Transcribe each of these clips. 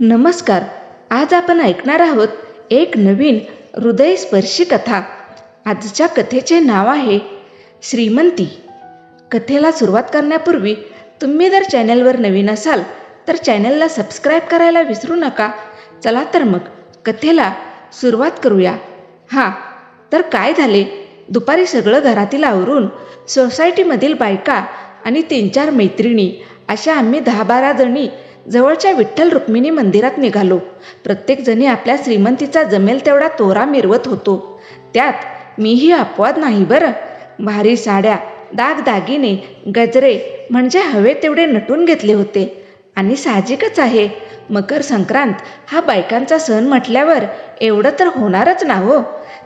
नमस्कार आज आपण ऐकणार आहोत एक नवीन हृदयस्पर्शी कथा. आजच्या कथेचे नाव आहे श्रीमंती. कथेला सुरुवात करण्यापूर्वी तुम्ही जर चॅनलवर नवीन असाल तर चॅनलला सबस्क्राईब करायला विसरू नका. चला तर मग कथेला सुरुवात करूया. हां तर काय झाले? दुपारी सगळं घरातील आवरून सोसायटीमधील बायका आणि तीन चार मैत्रिणी अशा आम्ही दहा बारा जणी जवळच्या विठ्ठल रुक्मिणी मंदिरात निघालो. प्रत्येक जणी आपल्या श्रीमंतीचा जमेल तेवढा तोरा मिरवत होतो. त्यात मीही अपवाद नाही बरं. भारी साड्या दागदागिने गजरे म्हणजे हवे तेवढे नटून घेतले होते. आणि साहजिकच आहे. मकर संक्रांत हा बायकांचा सण म्हटल्यावर एवढं तर होणारच ना हो.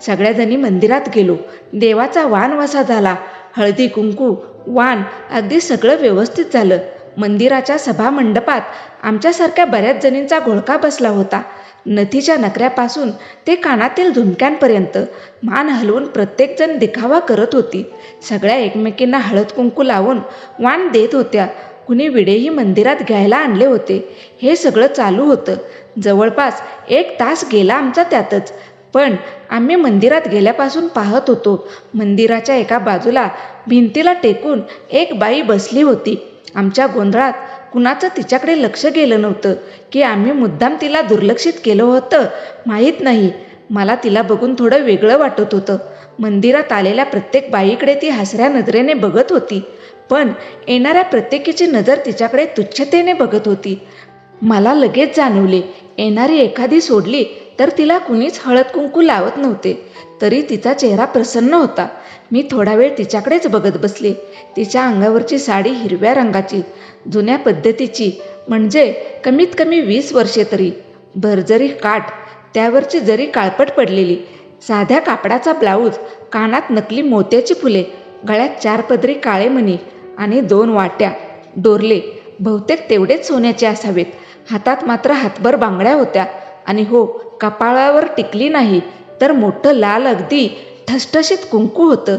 सगळ्याजणी मंदिरात गेलो. देवाचा वाण वसा झाला. हळदी कुंकू वाण अगदी सगळं व्यवस्थित झालं. मंदिराच्या सभा मंडपात आमच्यासारख्या बऱ्याच जणींचा घोळका बसला होता. नथीच्या नकऱ्यापासून ते कानातील झुमक्यांपर्यंत मान हलवून प्रत्येकजण दिखावा करत होती. सगळ्या एकमेकींना हळद कुंकू लावून वाण देत होत्या. कुणी विडेही मंदिरात घ्यायला आणले होते. हे सगळं चालू होतं. जवळपास एक तास गेला आमचा त्यातच. पण आम्ही मंदिरात गेल्यापासून पाहत होतो. मंदिराच्या एका बाजूला भिंतीला टेकून एक बाई बसली होती. आमच्या गोंधळात कुणाचं तिच्याकडे लक्ष गेलं नव्हतं की आम्ही मुद्दाम तिला दुर्लक्षित केलं होतं? माहीत नाही. मला तिला बघून थोडं वेगळं वाटत होतं. मंदिरात आलेल्या प्रत्येक बाईकडे ती हसऱ्या नजरेने बघत होती. पण येणाऱ्या प्रत्येकीची नजर तिच्याकडे तुच्छतेने बघत होती. मला लगेच जाणवले येणारी एखादी सोडली तर तिला कुणीच हळद कुंकू लावत नव्हते. तरी तिचा चेहरा प्रसन्न होता. मी थोडा वेळ तिच्याकडेच बघत बसले. तिच्या अंगावरची साडी हिरव्या रंगाची जुन्या पद्धतीची म्हणजे कमीत कमी वीस वर्षे तरी. भरजरी काठ त्यावरची जरी काळपट पडलेली साध्या कापडाचा ब्लाऊज कानात नकली मोत्याची फुले गळ्यात चार पदरी काळे मणी आणि दोन वाट्या डोरले बहुतेक तेवढेच सोन्याचे असावेत. हातात मात्र हातभर बांगड्या होत्या. आणि हो कपाळावर टिकली नाही तर मोठं लाल अगदी ठसठशीत कुंकू होतं.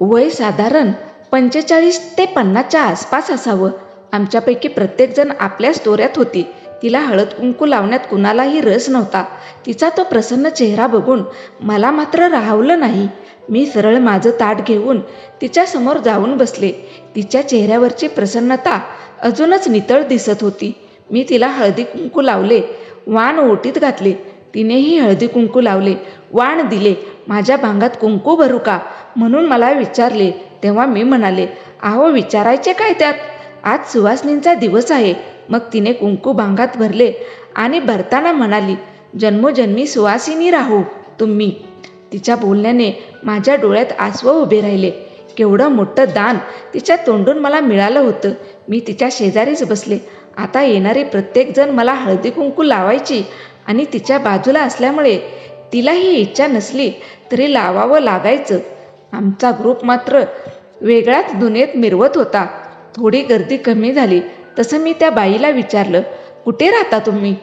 वय साधारण पंचेचाळीस ते पन्नासच्या आसपास असावं. आमच्यापैकी प्रत्येकजण आपल्याच दोऱ्यात होती. तिला हळद कुंकू लावण्यात कुणालाही रस नव्हता. तिचा तो प्रसन्न चेहरा बघून मला मात्र राहवलं नाही. मी सरळ माझं ताट घेऊन तिच्यासमोर जाऊन बसले. तिच्या चेहऱ्यावरची प्रसन्नता अजूनच नितळ दिसत होती. मी तिला हळदी कुंकू लावले. वाण ओटीत घातले. तिनेही हळदी कुंकू लावले. वाण दिले माझ्या भांगात कुंकू भरू का? म्हणून मला विचारले. तेव्हा मी म्हणाले आहो विचारायचे काय त्यात? आज सुवासनींचा दिवस आहे. मग तिने कुंकू भांगात भरले आणि भरताना म्हणाली जन्मोजन्मी सुवासिनी राहू तुम्ही. तिच्या बोलण्याने माझ्या डोळ्यात आसव उभे राहिले. केवढं मोठं दान तिच्या तोंडून मला मिळालं होतं. मी तिच्या शेजारीच बसले. आता येणारे प्रत्येकजण मला हळदी कुंकू लावायची आणि तिच्या बाजूला असल्यामुळे तिला ही इच्छा नसली तरी लावावं लागायचं. आमचा ग्रुप मात्र वेगळ्याच दुनियेत मिरवत होता. थोडी गर्दी कमी झाली तसं मी त्या बाईला विचारलं कुठे राहता तुम्ही?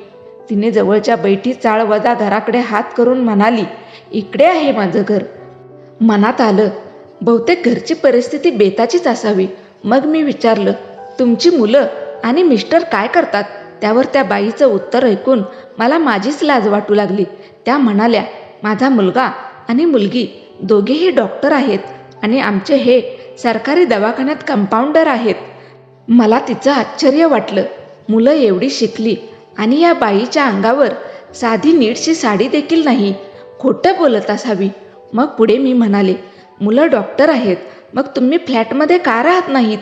तिने जवळच्या बैठी चाळ वजा घराकडे हात करून म्हणाली इकडे आहे माझं घर. मनात आलं बहुतेक घरची परिस्थिती बेताचीच असावी. मग मी विचारलं तुमची मुलं आणि मिस्टर काय करतात? त्यावर त्या बाईचं उत्तर ऐकून मला माझीच लाज वाटू लागली. त्या म्हणाल्या माझा मुलगा आणि मुलगी दोघेही डॉक्टर आहेत आणि आमचे हे सरकारी दवाखान्यात कंपाऊंडर आहेत. मला तिचं आश्चर्य वाटलं. मुलं एवढी शिकली आणि या बाईच्या अंगावर साधी नीटशी साडी देखील नाही. खोटं बोलत असावी. मग पुढे मी म्हणाले मुलं डॉक्टर आहेत. मग तुम्ही फ्लॅटमध्ये का राहत नाहीत?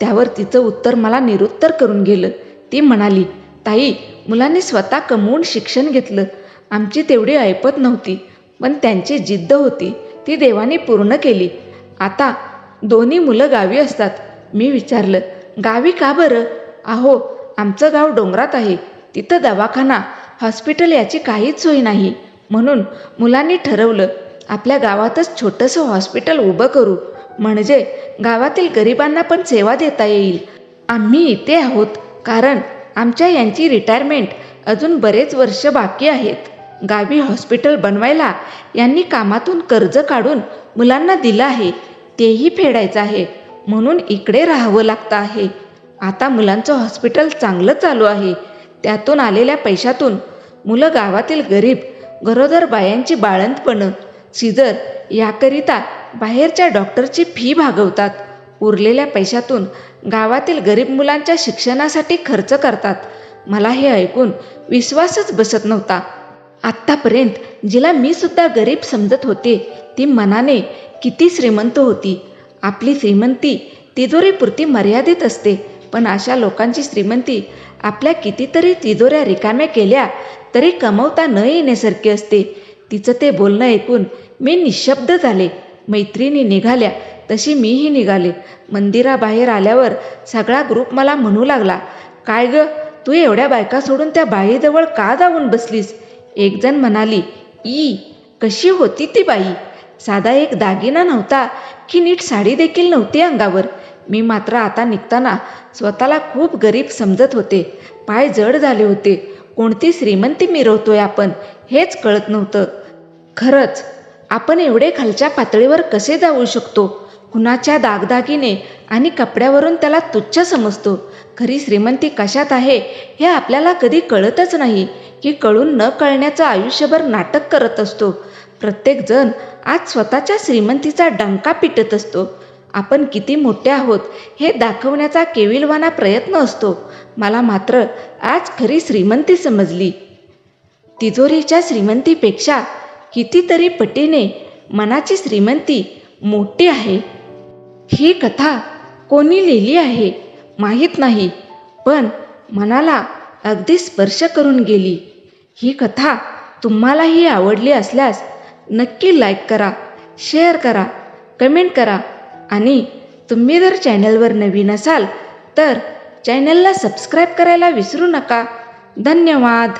त्यावर तिचं उत्तर मला निरुत्तर करून गेलं. ती म्हणाली ताई मुलांनी स्वतः कमवून शिक्षण घेतलं. आमची तेवढी ऐपत नव्हती पण त्यांची जिद्द होती. ती देवाने पूर्ण केली. आता दोन्ही मुलं गावी असतात. मी विचारलं गावी का बरं? अहो आमचं गाव डोंगरात आहे. तिथं दवाखाना हॉस्पिटल याची काहीच सोय नाही. म्हणून मुलांनी ठरवलं आपल्या गावातच छोटंसं हॉस्पिटल उभं करू. म्हणजे गावातील गरिबांना पण सेवा देता येईल. आम्ही इथे आहोत कारण आमच्या यांची रिटायरमेंट अजून बरेच वर्ष बाकी आहेत. गावी हॉस्पिटल बनवायला यांनी कामातून कर्ज काढून मुलांना दिलं आहे तेही फेडायचं आहे म्हणून इकडे राहावं लागतं आहे. आता मुलांचं हॉस्पिटल चांगलं चालू आहे. त्यातून आलेल्या पैशातून मुलं गावातील गरीब गरोदर बायांची बाळंतपणं सिजर याकरिता बाहेरच्या डॉक्टरची फी भागवतात. उरलेल्या पैशातून गावातील गरीब मुलांच्या शिक्षणासाठी खर्च करतात. मला हे ऐकून विश्वासच बसत नव्हता. आत्तापर्यंत जिला मी सुद्धा गरीब समजत होते ती मनाने किती श्रीमंत होती. आपली श्रीमंती तिजोरीपुरती मर्यादित असते पण अशा लोकांची श्रीमंती आपल्या कितीतरी तिजोऱ्या रिकाम्या केल्या तरी कमवता न येण्यासारखी असते. तिचं ते बोलणं ऐकून मी निशब्द झाले. मैत्रिणी निघाल्या. तशी मीही निघाले. मंदिराबाहेर आल्यावर सगळा ग्रुप मला म्हणू लागला काय ग तू एवढ्या बायका सोडून त्या बाईजवळ का जाऊन बसलीस? एकजण म्हणाली ई कशी होती ती बाई? साधा एक दागिना नव्हता की नीट साडी देखील नव्हती अंगावर. मी मात्र आता निघताना स्वतःला खूप गरीब समजत होते. पाय जड झाले होते. कोणती श्रीमंती मिरवतोय आपण? हेच कळत नव्हतं. खरंच आपण एवढे खालच्या पातळीवर कसे जाऊ शकतो? कुणाच्या दागदागिने आणि कपड्यावरून त्याला तुच्छ समजतो? खरी श्रीमंती कशात आहे हे आपल्याला कधी कळतच नाही. की कळून न कळण्याचं आयुष्यभर नाटक करत असतो. प्रत्येक जण आज स्वतःच्या श्रीमंतीचा डंका पिटत असतो. आपण किती मोठे आहोत हे दाखवण्याचा केविलवाना प्रयत्न असतो. मला मात्र आज खरी श्रीमंती समजली. तिजोरीच्या श्रीमंतीपेक्षा कितीतरी पटीने मनाची श्रीमंती मोठी आहे. ही कथा कोणी लिहिली आहे माहीत नाही पण मनाला अगदी स्पर्श करून गेली. ही कथा तुम्हालाही आवडली असल्यास नक्की लाईक करा शेअर करा कमेंट करा आणि तुम्ही जर चॅनलवर नवीन असाल तर चॅनलला सबस्क्राईब करायला विसरू नका. धन्यवाद!